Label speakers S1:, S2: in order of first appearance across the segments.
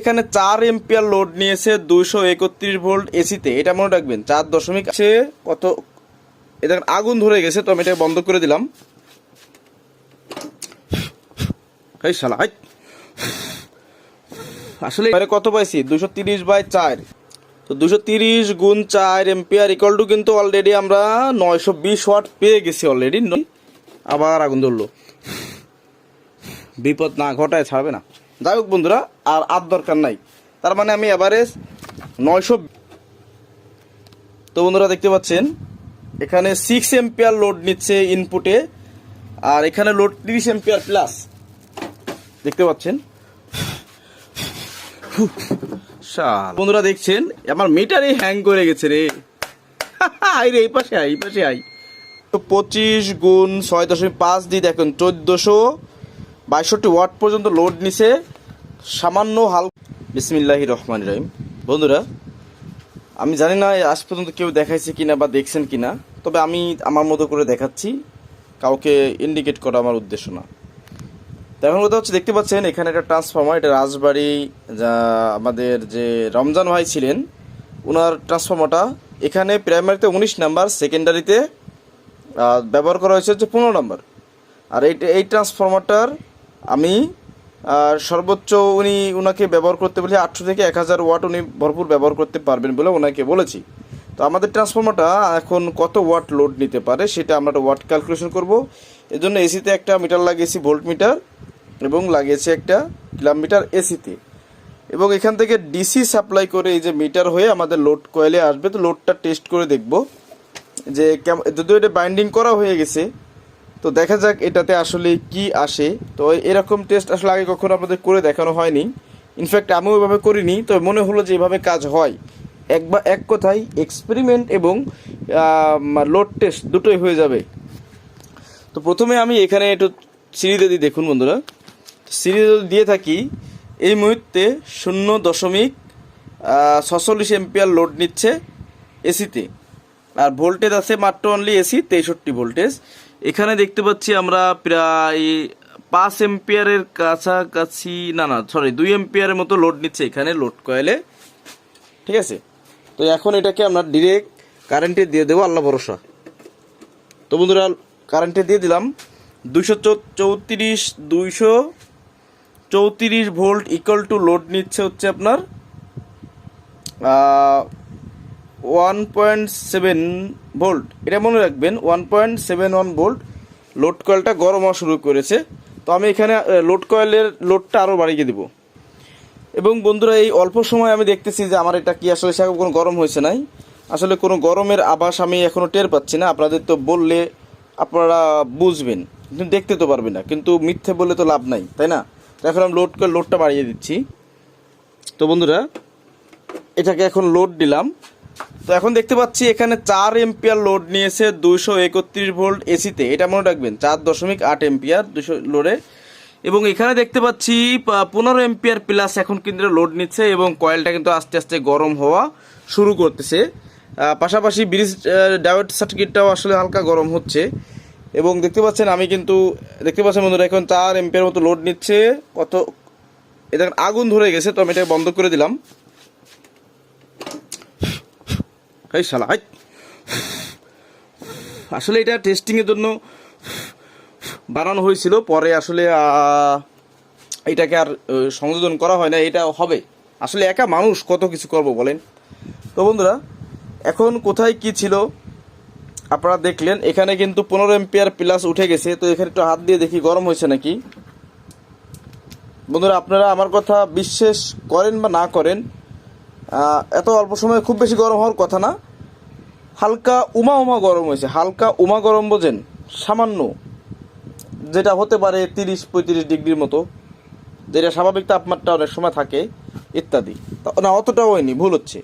S1: এখানে চার ampere load নিয়েছে দুইশো একত্রিশ ভোল্ট এসিতে। এটা মনে রাখবেন, চার দশমিক আছে, কত, এটা আগুন ধরে গেছে, তো আমি এটা বন্ধ করে দিলাম। আসলে কত পাইছি? দুশো তিরিশ বাই চার। তো দুশো তিরিশ গুণ চার এম্পিয়ার ইকুয়াল টু কিন্তু অলরেডি আমরা নয়শো বিশ ওয়াট পেয়ে গেছি অলরেডি আবার আগুন ধরলো। বিপদ না ঘটায় ছাড়বে না। যাই হোক বন্ধুরা, আর আর দরকার নাই। তার মানে আমি এভারেজ নয়শো তো বন্ধুরা দেখতে পাচ্ছেন, এখানে সিক্স এম্পিয়ার লোড নিচ্ছে ইনপুটে আর এখানে লোড তিরিশ এম্পিয়ার প্লাস দেখতে পাচ্ছেন। বন্ধুরা দেখছেন, আমার মিটারই হ্যাং করে গেছে রে। আই রে, এই পাশে আই এই পাশে আই তো পঁচিশ গুণ ছয় দশমিক পাঁচ দিয়ে দেখুন, চোদ্দোশো বাইষট্টি ওয়াট পর্যন্ত লোড নিছে, সামান্য হাল বিসমিল্লাহি রহমান রহিম। বন্ধুরা, আমি জানি না আজ পর্যন্ত কেউ দেখাইছে কিনা বা দেখছেন কিনা, তবে আমি আমার মতো করে দেখাচ্ছি, কাউকে ইন্ডিকেট করা আমার উদ্দেশ্য না। তো এখন কথা হচ্ছে, দেখতে পাচ্ছেন, এখানে একটা ট্রান্সফর্মার এটা রাজবাড়ি, যা আমাদের যে রমজান ভাই ছিলেন ওনার ট্রান্সফর্মারটা এখানে প্রাইমারিতে উনিশ নাম্বার সেকেন্ডারিতে ব্যবহার করা হয়েছে হচ্ছে পনেরো নাম্বার। আর এই এই ট্রান্সফর্মারটার আমি সর্বোচ্চ উনি ওনাকে ব্যবহার করতে বলেছি আটশো থেকে এক হাজার ওয়াট উনি ভরপুর ব্যবহার করতে পারবেন বলে ওনাকে বলেছি। তো আমাদের ট্রান্সফর্মারটা এখন কত ওয়াট লোড নিতে পারে সেটা আমরা ওয়াট ক্যালকুলেশন করব। এর জন্য এসিতে একটা মিটার লাগিয়েছি, ভোল্ট মিটার, এবং লাগিয়েছি একটা কিলোমিটার এসিতে। এবং এখান থেকে ডিসি সাপ্লাই করে এই যে মিটার হয়ে আমাদের লোড কয়েলে আসবে। তো লোডটা টেস্ট করে দেখব যে কেম- যদিও এটা বাইন্ডিং করা হয়ে গেছে তো দেখা যাক এটাতে আসলে কি আসে। তো এরকম টেস্ট আসলে আগে কখনো আপনাদের করে দেখানো হয়নি। ইনফ্যাক্ট আমিও এভাবে করিনি, তো মনে হলো যে এভাবে কাজ হয়। এক বা এক কথায় এক্সপেরিমেন্ট এবং লোড টেস্ট দুটোই হয়ে যাবে। তো প্রথমে আমি এখানে একটু সিঁড়িতে দিই, দেখুন বন্ধুরা। সিঁড়িতে যদি দিয়ে থাকি, এই মুহূর্তে শূন্য দশমিক ছচল্লিশ এম্পিয়ার লোড নিচ্ছে এসিতে আর ভোল্টেজ আছে মাত্র অনলি এসি তেষট্টি ভোল্টেজ এখানে দেখতে পাচ্ছি আমরা প্রায় পাঁচ এম্পিয়ারের কাছাকাছি, না না সরি দুই এম্পিয়ারের মতো লোড নিচ্ছে এখানে লোড কয়েলে ঠিক আছে? তো এখন এটাকে আমরা ডিরেক্ট কারেন্টে দিয়ে দেবো, আল্লাহ ভরসা। তো বন্ধুরা কারেন্টে দিয়ে দিলাম। দুইশো চৌত্রিশ দুইশো চৌত্রিশ ভোল্ট ইকুয়াল টু লোড নিচ্ছে হচ্ছে আপনার ওয়ান পয়েন্ট সেভেন ভোল্ট। এটা মনে রাখবেন, one point seven one volt. Load কয়েলটা গরম হওয়া শুরু করেছে। তো আমি এখানে লোড কয়েলের লোডটা আরও বাড়িয়ে দেবো। এবং বন্ধুরা, এই অল্প সময় আমি দেখতেছি যে আমার এটা কি আসলে সেরকম কোনো গরম হয়েছে নাই। আসলে কোনো গরমের আভাস আমি এখনও টের পাচ্ছি না। আপনাদের তো বললে আপনারা বুঝবেন, কিন্তু দেখতে তো পারবেন না। কিন্তু মিথ্যে বললে তো লাভ নাই, তাই না? এখন আমি লোড করে লোডটা বাড়িয়ে দিচ্ছি। তো বন্ধুরা, এটাকে এখন লোড দিলাম। তো এখন দেখতে পাচ্ছি এখানে চার এম্পিয়ার লোড নিয়েছে দুইশো একত্রিশ ভোল্ট এসিতে। এটা মনে রাখবেন, চার দশমিক আট এম্পিয়ার দুশো লোডে এবং এখানে দেখতে পাচ্ছি পনেরো এম্পিয়ার প্লাস এখন কিন্তু লোড নিচ্ছে এবং কয়েলটা কিন্তু আস্তে আস্তে গরম হওয়া শুরু করতেছে। পাশাপাশি ব্রিজ ডায়োড সার্কিটটাও আসলে হালকা গরম হচ্ছে। এবং দেখতে পাচ্ছেন আমি কিন্তু, দেখতে পাচ্ছেন বন্ধুরা, এখন চার এম্পিয়ার মতো লোড নিচ্ছে। কত এটা আগুন ধরে গেছে, তো আমি এটাকে বন্ধ করে দিলাম। এই শালা, হাই। আসলে এটা টেস্টিংয়ের জন্য বানানো হয়েছিল, পরে আসলে এটাকে আর সংযোজন করা হয় না, এটা হবে। আসলে একা মানুষ কত কিছু করব বলেন? তো বন্ধুরা, এখন কোথায় কি ছিল আপনারা দেখলেন, এখানে কিন্তু পনেরো এম্পিয়ার প্লাস উঠে গেছে, তো এখানে একটু হাত দিয়ে দেখি, গরম হয়েছে নাকি? বন্ধুরা, আপনারা আমার কথা বিশ্বাস করেন বা না করেন এত অল্প সময়ে খুব বেশি গরম হওয়ার কথা না। হালকা উমা উমা গরম হয়েছে। হালকা উমা গরম বোঝেন? সামান্য। যেটা হতে পারে তিরিশ, পঁয়ত্রিশ ডিগ্রির মতো। যেটা স্বাভাবিক তাপমাত্রা অনেক সময় থাকে, ইত্যাদি। না, অতটাও হয়নি, ভুল হচ্ছে।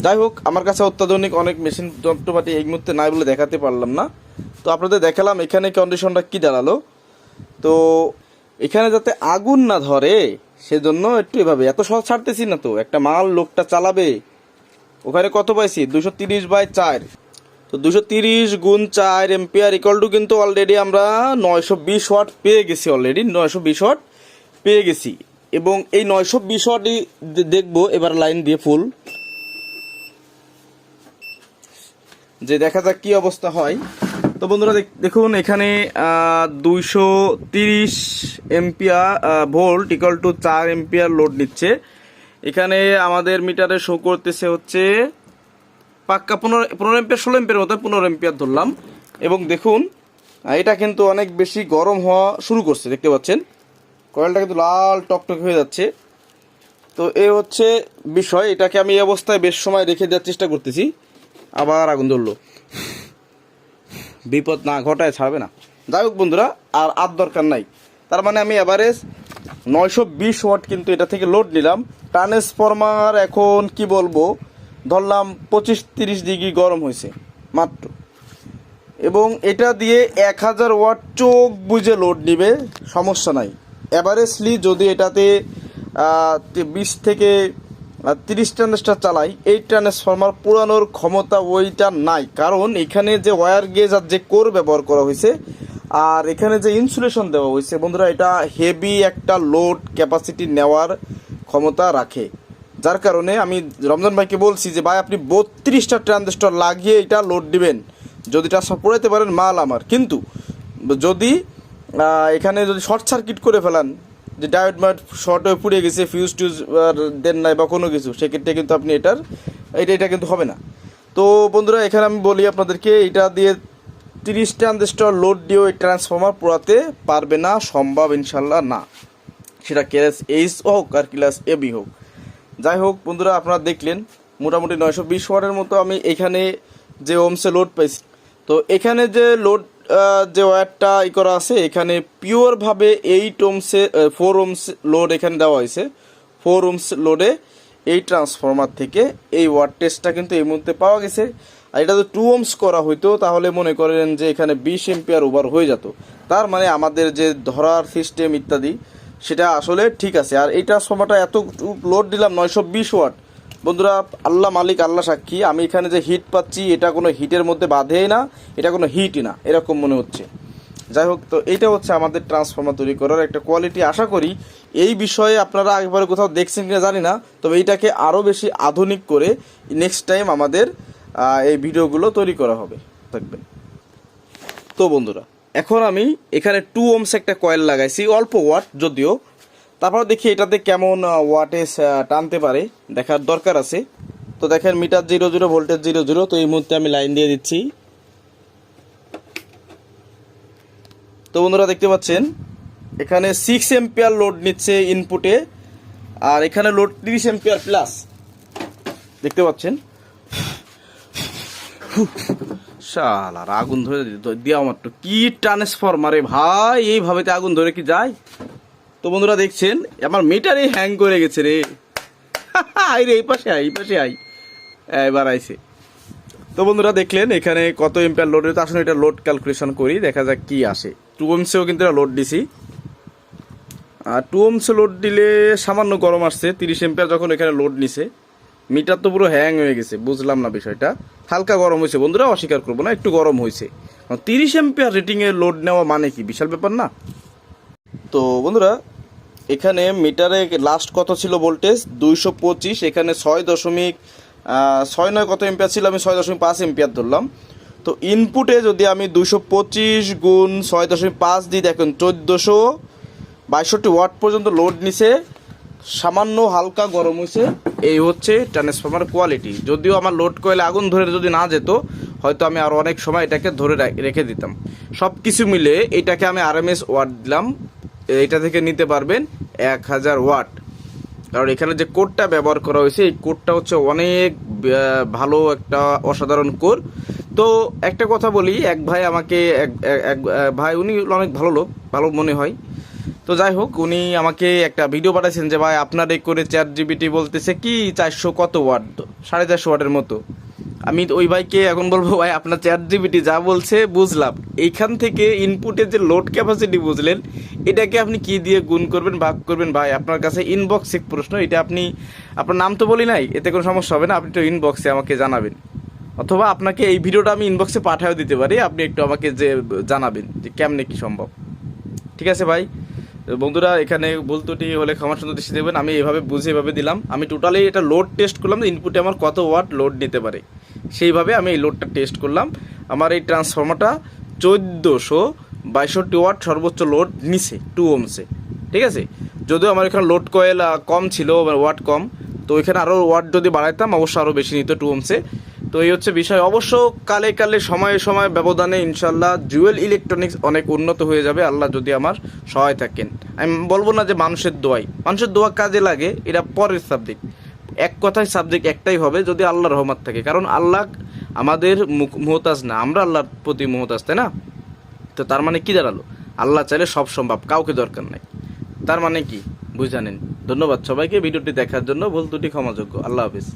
S1: যাই হোক, আমার কাছে অত্যাধুনিক অনেক মেশিন যন্ত্রপাতি এই মুহূর্তে নাই বলে দেখাতে পারলাম না। তো আপনাদের দেখালাম এখানে কন্ডিশনটা কি দাঁড়াল। তো, এখানে যাতে আগুন না ধরে, সেজন্য একটু এভাবে। এত সহজ ছাড়তেছি না তো। একটা মাল লোকটা চালাবে ওখানে কত পাইছি? দুশো তিরিশ বাই চার। তো দুশো তিরিশ গুণ চার এম্পিয়ার ইকুয়াল টু কিন্তু অলরেডি আমরা নয়শো বিশ ওয়াট পেয়ে গেছি অলরেডি নয়শো বিশ ওয়াট পেয়ে গেছি। এবং এই নয়শো বিশ ওয়াটই দেখব, এবার লাইন দিয়ে ফুল যে দেখা যাক কি অবস্থা হয়। তো বন্ধুরা দেখ- দেখুন, এখানে দুইশো তিরিশ এম্পিয়ার ভোল্ট ইকাল টু চার এম্পিয়ার লোড নিচ্ছে। এখানে আমাদের মিটারে শো করতেছে হচ্ছে পাক্কা পনেরো পনেরো এম্পিয়ার ষোলো এম্পিয়ার মতো পনেরো এম্পিয়ার ধরলাম। এবং দেখুন এটা কিন্তু অনেক বেশি গরম হওয়া শুরু করছে, দেখতে পাচ্ছেন? কয়েলটা কিন্তু লাল টকটক হয়ে যাচ্ছে। তো এই হচ্ছে বিষয়, এটাকে আমি এই অবস্থায় বেশ সময় রেখে দেওয়ার চেষ্টা করতেছি। আবার আগুন ধরলো। বিপদ না ঘটায় ছাড়বে না। যাই হোক বন্ধুরা, আর আর দরকার নাই। তার মানে আমি এভারেজ নয়শো বিশ ওয়াট কিন্তু এটা থেকে লোড নিলাম। ট্রান্সফরমার এখন কি বলব? ধরলাম পঁচিশ তিরিশ ডিগ্রি গরম হয়েছে, মাত্র। এবং এটা দিয়ে এক হাজার ওয়াট চোখ বুঝে লোড নিবে, সমস্যা নাই। অ্যাভারেজলি যদি এটাতে বিশ থেকে তিরিশ ট্রান্সটার চালাই, এই ট্রান্সফরমার পুরানোর ক্ষমতা ওইটা নাই। কারণ এখানে যে ওয়্যার গেজ আর যে কোর ব্যবহার করা হয়েছে আর এখানে যে ইনসুলেশন দেওয়া হয়েছে, বন্ধুরা, এটা হেভি একটা লোড ক্যাপাসিটি নেওয়ার ক্ষমতা রাখে। যার কারণে আমি রমজান ভাইকে বলছি যে, ভাই, আপনি বত্রিশটা ট্রানজিস্টর লাগিয়ে এটা লোড দিবেন। যদি ট্রান্সফার পড়াইতে পারেন, মাল আমার। কিন্তু যদি এখানে যদি শর্ট সার্কিট করে ফেলান, যে ডায়োড মায়োড শর্ট হয়ে পুড়ে গেছে ফিউজ টিউজ দেন নাই বা কোনো কিছু, সেক্ষেত্রে কিন্তু আপনি এটার, এটা এটা কিন্তু হবে না। তো বন্ধুরা, এখানে আমি বলি আপনাদেরকে, এটা দিয়ে তিরিশ ট্রানজিস্টর লোড দিয়েও এই ট্রান্সফর্মার পোড়াতে পারবে না, সম্ভব ইনশাল্লাহ না। সেটা ক্লাস এইচ হোক আর ক্লাস এ বি হোক। যাই হোক বন্ধুরা, আপনারা দেখলেন, মোটামুটি নয়শো বিশ ওয়াটের মতো আমি এখানে যে ওমসে লোড পাইছি। তো এখানে যে লোড যে ওয়্যারটা ই করা আছে, এখানে পিওরভাবে এইট ওমসে ফোর ওমস লোড এখানে দেওয়া হয়েছে। ফোর ওমস লোডে এই ট্রান্সফর্মার থেকে এই ওয়াট টেস্টটা কিন্তু এই মুহূর্তে পাওয়া গেছে। আর এটা তো টু ওমস করা হইতো, তাহলে মনে করেন যে এখানে বিশ এম্পিয়ার ওভার হয়ে যেত। তার মানে আমাদের যে ধরার সিস্টেম ইত্যাদি, সেটা আসলে ঠিক আছে। আর এই ট্রান্সফরমারটা এত লোড দিলাম, নয়শো বিশ ওয়াট বন্ধুরা, আল্লাহ মালিক, আল্লাহ সাক্ষী, আমি এখানে যে হিট পাচ্ছি, এটা কোনো হিটের মধ্যে বাঁধেই না, এটা কোনো হিটই না, এরকম মনে হচ্ছে। যাই হোক, তো এটা হচ্ছে আমাদের ট্রান্সফর্মার তৈরি করার একটা কোয়ালিটি আশা করি এই বিষয়ে আপনারা একবারে কোথাও দেখছেন কিনা জানি না, তবে এটাকে আরও বেশি আধুনিক করে নেক্সট টাইম আমাদের এই ভিডিওগুলো তৈরি করা হবে। থাকবে। তো বন্ধুরা, এখন আমি এখানে টু ওমস একটা কয়েল লাগাইছি, অল্প ওয়াট যদিও। তারপর দেখি এটাতে কেমন ওয়াটেজ টানতে পারে, দেখার দরকার আছে। তো দেখেন meter zero zero, voltage zero zero, তো এই মুহূর্তে আমি লাইন দিয়ে দিচ্ছি। তো বন্ধুরা, দেখতে পাচ্ছেন, এখানে সিক্স এম্পিয়ার লোড নিচ্ছে ইনপুটে আর এখানে লোড তিরিশ এম্পিয়ার প্লাস দেখতে পাচ্ছেন? শালার আগুন ধরে দেওয়া মাত্র। কি ট্রান্সফরমারে ভাই, এইভাবে তো আগুন ধরে কি যায়? তো বন্ধুরা দেখছেন, আমার মিটারে হ্যাং করে গেছে রে। আই রে, এই পাশে আই এই পাশে আই এবার আইছে। তো বন্ধুরা দেখলেন, এখানে কত এম্পিয়ার লোড হয়েছে আসলে এটা লোড ক্যালকুলেশন করি, দেখা যাক কি আসে। টু এমসেও কিন্তু লোড দিছি। আর টু এমসে লোড দিলে সামান্য গরম আসছে, তিরিশ এম্পিয়ার যখন এখানে লোড নিছে। মিটার তো পুরো হ্যাং হয়ে গেছে, বুঝলাম না বিষয়টা। হালকা গরম হয়েছে, বন্ধুরা, অস্বীকার করব না, একটু গরম হয়েছে। তিরিশ এম্পিয়ার রেটিংয়ে লোড নেওয়া মানে কি? বিশাল ব্যাপার না? তো বন্ধুরা, এখানে মিটারে লাস্ট কত ছিল ভোল্টেজ দুইশো পঁচিশ, এখানে ছয় দশমিক ছয় নয় কত এম্পিয়ার ছিল? আমি ছয় দশমিক পাঁচ এম্পিয়ার ধরলাম। তো ইনপুটে যদি আমি দুইশো পঁচিশ গুণ ছয় দশমিক পাঁচ দিই, দেখুন, চোদ্দোশো বাইষট্টি ওয়াট পর্যন্ত লোড নিছে। সামান্য হালকা গরম হয়েছে, এই হচ্ছে ট্রান্সফর্মার কোয়ালিটি যদিও আমার লোড কয়েলে আগুন ধরে যদি না যেত, হয়তো আমি আরও অনেক সময় এটাকে ধরে রেখে দিতাম। সব কিছু মিলে এটাকে আমি আরএমএস ওয়াট দিলাম। এটা থেকে নিতে পারবেন এক হাজার ওয়াট কারণ এখানে যে কোডটা ব্যবহার করা হয়েছে, এই কোডটা হচ্ছে অনেক ভালো একটা অসাধারণ কোর। তো একটা কথা বলি, এক ভাই আমাকে, এক ভাই, উনি অনেক ভালো লোক, ভালো মনে হয়। তো যাই হোক, উনি আমাকে একটা ভিডিও পাঠাইছেন যে, ভাই, আপনার এই করে চ্যাট জিবিটি বলতেছে কি চারশো কত ওয়াট? সাড়ে চারশো ওয়াটের মতো। আমি ওই ভাইকে এখন বলব, ভাই, আপনার চ্যাট জিবিটি যা বলছে বুঝলাম। এইখান থেকে ইনপুটের যে লোড ক্যাপাসিটি বুঝলেন, এটাকে আপনি কি দিয়ে গুণ করবেন, ভাগ করবেন? ভাই, আপনার কাছে ইনবক্স প্রশ্ন, এটা আপনি, আপনার নাম তো বলি নাই, এতে কোনো সমস্যা হবে না, আপনি তো ইনবক্সে আমাকে জানাবেন। অথবা আপনাকে এই ভিডিওটা আমি ইনবক্সে পাঠাও দিতে পারি, আপনি একটু আমাকে যে জানাবেন যে কেমনে কি সম্ভব। ঠিক আছে ভাই? বন্ধুরা, এখানে ভুল ত্রুটি হলে ক্ষমা সুন্দর দৃষ্টি দেবেন। আমি এইভাবে বুঝে এভাবে দিলাম। আমি টোটালি এটা লোড টেস্ট করলাম ইনপুটে আমার কত ওয়াট লোড নিতে পারে। সেইভাবে আমি এই লোডটা টেস্ট করলাম। আমার এই ট্রান্সফর্মারটা চোদ্দোশো বাইষট্টি ওয়াট সর্বোচ্চ লোড নিছে টু ওমসে ঠিক আছে? যদিও আমার এখানে লোড কয়েল কম ছিল ওয়াট কম। তো এখানে আরও ওয়াট যদি বাড়াইতাম অবশ্যই আরও বেশি নিত টু ওমসে তো এই হচ্ছে বিষয়। অবশ্য কালে কালে, সময়ে সময় ব্যবধানে ইনশাল্লাহ জুয়েল ইলেকট্রনিক্স অনেক উন্নত হয়ে যাবে। আল্লাহ যদি আমার সহায় থাকেন। আমি বলব না যে মানুষের দোয়াই। মানুষের দোয়া কাজে লাগে, এটা পরের সাবজেক্ট এক কথায় সাবজেক্ট একটাই হবে, যদি আল্লাহ রহমত থাকে। কারণ আল্লাহ আমাদের মুখ- মুহতাজ না, আমরা আল্লাহর প্রতি মুহতাজ, তাই না? তো তার মানে কি দাঁড়াল? আল্লাহ চাইলে সব সম্ভব, কাউকে দরকার নাই। তার মানে কি? বুঝে জানেন ধন্যবাদ সবাইকে, ভিডিওটি দেখার জন্য ভুল ত্রুটি ক্ষমাযোগ্য আল্লাহ হাফিজ।